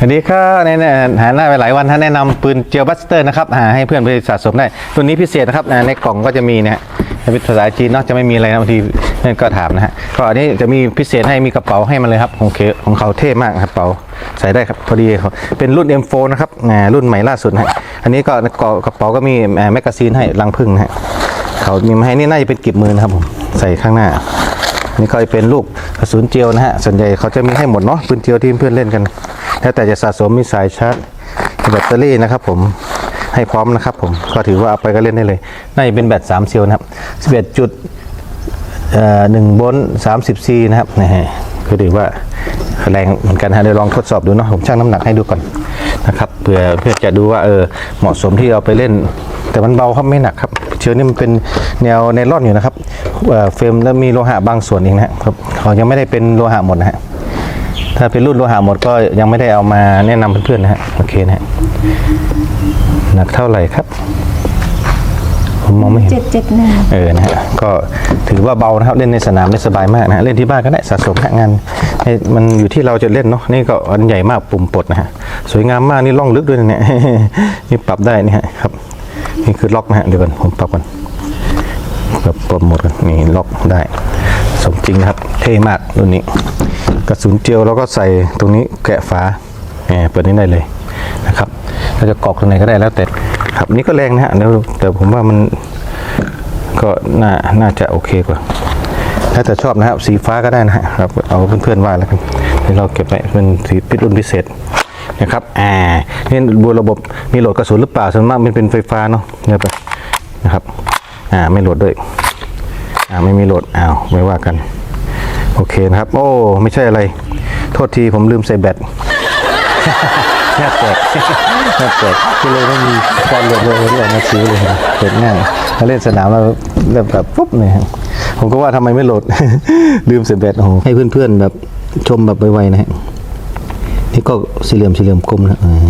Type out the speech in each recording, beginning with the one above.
สวัสดีครับในเนี่ยหาหน้าไปหลายวันท่านแนะนำปืนเจียวบัสเตอร์นะครับหาให้เพื่อนไปสะสมได้ ตัวนี้พิเศษนะครับในกล่องก็จะมีนี่ยเป็นภาษาจีนเนาะจะไม่มีอะไรนะบางทีเพื่อนก็ถามนะฮะก็อันนี้จะมีพิเศษให้มีกระเป๋าให้มันเลยครับของเคของเขาเท่มากครับกระเป๋าใส่ได้ครับพอดีเป็นรุ่น M4 นะครับรุ่นใหม่ล่าสุดฮะอันนี้ก็กระเป๋าก็มีแมกกาซีนให้รังพึ่งนะฮะเขามีมาให้นี่น่าจะเป็นกิบมือนะครับผมใส่ข้างหน้า นี่ก็จะเป็นลูกกระสุนเจียวนะฮะ ส่วนใหญ่เขาจะมีให้หมดเนาะปืนเจียวที่เพื่อนเล่นกัน แล้วแต่จะสะสมมีสายชาร์จแบตเตอรี่นะครับผมให้พร้อมนะครับผมก็ถือว่าเอาไปก็เล่นได้เลยน่าจะเป็นแบต3เซลล์นะครับ11จุดเอ่อหนึ่งโวลต์30ซีนะครับนะฮะก็ถือว่าแรงเหมือนกันฮะเดี๋ยวลองทดสอบดูเนาะผมชั่งน้ำหนักให้ดูก่อนนะครับเพื่อเพื่อจะดูว่าเออเหมาะสมที่เอาไปเล่น แต่มันเบาครับไม่หนักครับ เชื้อนี่มันเป็นแนวไนลอนอยู่นะครับเอ่อเฟรมแล้วมีโลหะบางส่วนเองนะครับเขายังไม่ได้เป็นโลหะหมดนะฮะถ้าเป็นรุ่นโลหะหมดก็ยังไม่ได้เอามาแนะนำเพื่อนๆนะฮะโอเคนะฮะหนักเท่าไหร่ครับผมมองไม่เห็นเจ็ดเจ็ดหนึ่งเออนะฮะก็ถือว่าเบานะครับเล่นในสนามได้สบายมากนะฮะเล่นที่บ้านก็ได้สะสมหางานให้มันอยู่ที่เราจะเล่นเนาะนี่ก็อันใหญ่มากปุ่มปลดนะฮะสวยงามมากนี่ล่องลึกด้วยนะเนี่ยนี่ปรับได้นี่ฮะครับ นี่คือล็อกนะฮะเดี๋ยวก่อนผมปรับก่อนแบบปลดหมดกันนี่ล็อกได้ สมจริงนะครับ เท่มากรุ่นนี้ กระสุนเจียวเราก็ใส่ตรงนี้แกะฝาแหมเปิดนี้ได้เลยนะครับเราจะกรอกตรงไหนก็ได้แล้วแต่ครับนี่ก็แรงนะฮะเดี๋ยวแต่ผมว่ามันก็น่าน่าจะโอเคกว่า ถ้าจะชอบนะครับสีฟ้าก็ได้นะฮะครับ เอาเพื่อนๆว่าแล้วกันเดี๋ยวเราเก็บไว้เป็นสีปิรุ่นพิเศษ นะครับอ่านี่บูระบบมีโหลดกระสุนหรือเปล่าส่วนมากมันเป็นไฟฟ้าเนาะเนี่ยไปนะครับอ่าไม่โหลดด้วยอ่าไม่มีโหลดอ้าวไม่ว่ากัน โอเคนะครับ โอ้ไม่ใช่อะไร โทษทีผมลืมใส่แบตแทบแตกแทบแตกก็เลยไม่มีการโหลดเลยที่ออกมาซื้อเลยเปิดง่ายมาเล่นสนามแล้วเริ่มแบบปุ๊บเนี่ยผมก็ว่าทำไมไม่โหลดลืมใส่แบตโอ้ให้เพื่อนๆแบบชมแบบไวๆนะฮะ นี่ก็สี่เหลี่ยมสี่เหลี่ยมกลมนะเออ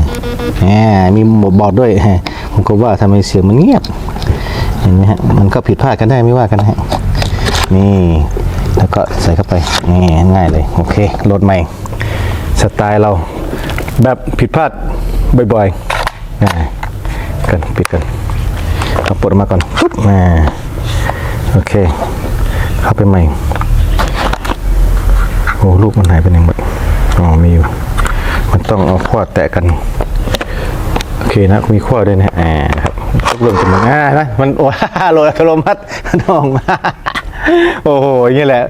แหมมีหมดบอดด้วยฮะผมก็ว่าทำไมเสียงมันเงียบเห็นไหมฮะมันก็ผิดพลาดกันได้ไม่ว่ากันฮะนี่แล้วก็ใส่เข้าไปนี่ง่ายเลยโอเคโหลดใหม่สไตล์เราแบบผิดพลาดบ่อยๆนะกันปิดกันเอาปลดมาก่อนปุ๊บมาโอเคเข้าไปใหม่โอ้ลูกมันหายไปไหนหมดอ๋อมีอยู่ มันต้องเอาขั้วแตะกัน โอเคนะ มีขั้วด้วยนะอ่าครับทุกเรื่องจะมันอ่านะมันโอ้โหลดอัตโนมัติน้องโอ้โหอย่างนี้แหละ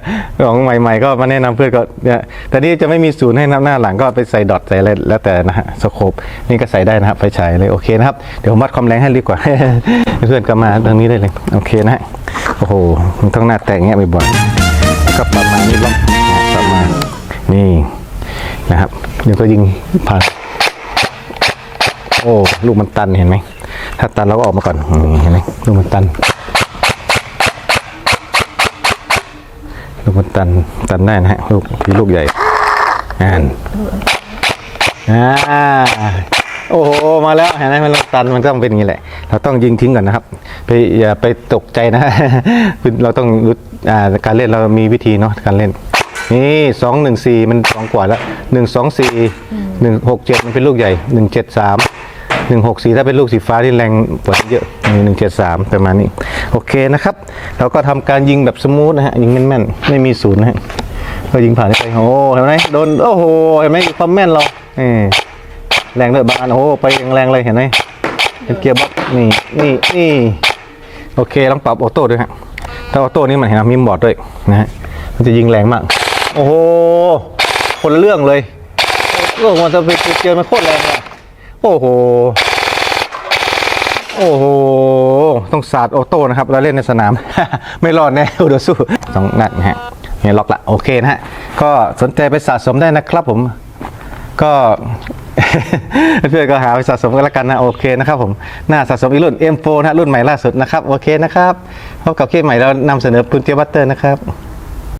ของใหม่ ๆ ก็มาแนะนำเพื่อนก็เนี่ยแต่นี่จะไม่มีศูนย์ให้นับหน้าหลังก็ไปใส่ดอทใส่อะไรแล้วแต่นะฮะสโคปนี่ก็ใส่ได้นะครับไฟฉายเลยโอเคนะครับเดี๋ยวมวัดความแรงให้ดีกว่าเพื่อนก็มาทางนี้ได้เลยโอเคนะโอ้โหมันต้องหน้าแต่งเงี้ยบ่อยๆแล้วก็ปรับมาณนี่ล็อกนะปรับมาณนี่นะครับ เดี๋ยวก็ยิงผ่าน โอ้ลูกมันตันเห็นไหม ถ้าตันเราก็ออกมาก่อนเห็นไหมลูกมันตัน ลูกมันตันตันได้นะฮะลูกที่ลูกใหญ่อ่านอ่าโอ้โหมาแล้วเห็นไหมมันตันมันต้องเป็นอย่างนี้แหละ เราต้องยิงทิ้งก่อนนะครับ ไปอย่าไปตกใจนะเราต้องรู้การเล่นเรามีวิธีเนาะการเล่น นี่สองหนึ่งสี่มันสองกว่าแล้วหนึ่งสองสี่หนึ่งหกเจ็ดมันเป็นลูกใหญ่หนึ่งเจ็ดสามหนึ่งหกสี่ถ้าเป็นลูกสีฟ้าที่แรงกว่านี้เยอะหนึ่งเจ็ดสามประมาณนี้โอเคนะครับ เราก็ทำการยิงแบบสมูทนะฮะยิงแม่นๆไม่มีศูนย์นะฮะก็ยิงผ่านไปโอ้เห็นไหมโดนโอ้โหเห็นไหมความแม่นเราเออแรงด้วยบางอันโอ้โหไปแรงๆเลยเห็นไหมเป็นเกียร์บ็อกซ์นี่นี่นี่โอเคต้องปรับออโต้ด้วยฮะถ้าออโต้นี่มันเห็นไหมมีบอร์ดด้วยนะฮะมันจะยิงแรงมาก โอ้โหคนละเรื่องเลยเรื่องมันจะไปเจอมันโคตรแรงเลยโอ้โห โอ้โห ต้องศาสตร์ออโต้นะครับ เราเล่นในสนาม ไม่รอดแน่อุดสู้ต้องนั่นนะฮะเนี่ยล็อกละโอเคนะฮะ ก็สนใจไปสะสมได้นะครับผม ก็เพื่อนก็หาไปสะสมกันแล้วกันนะโอเคนะครับผมหน้าสะสมอีกรุ่น M4 นะรุ่นใหม่ล่าสุดนะครับ โอเคนะครับพบกับเคสใหม่เรานำเสนอปืนเจยบัตเตอร์นะครับ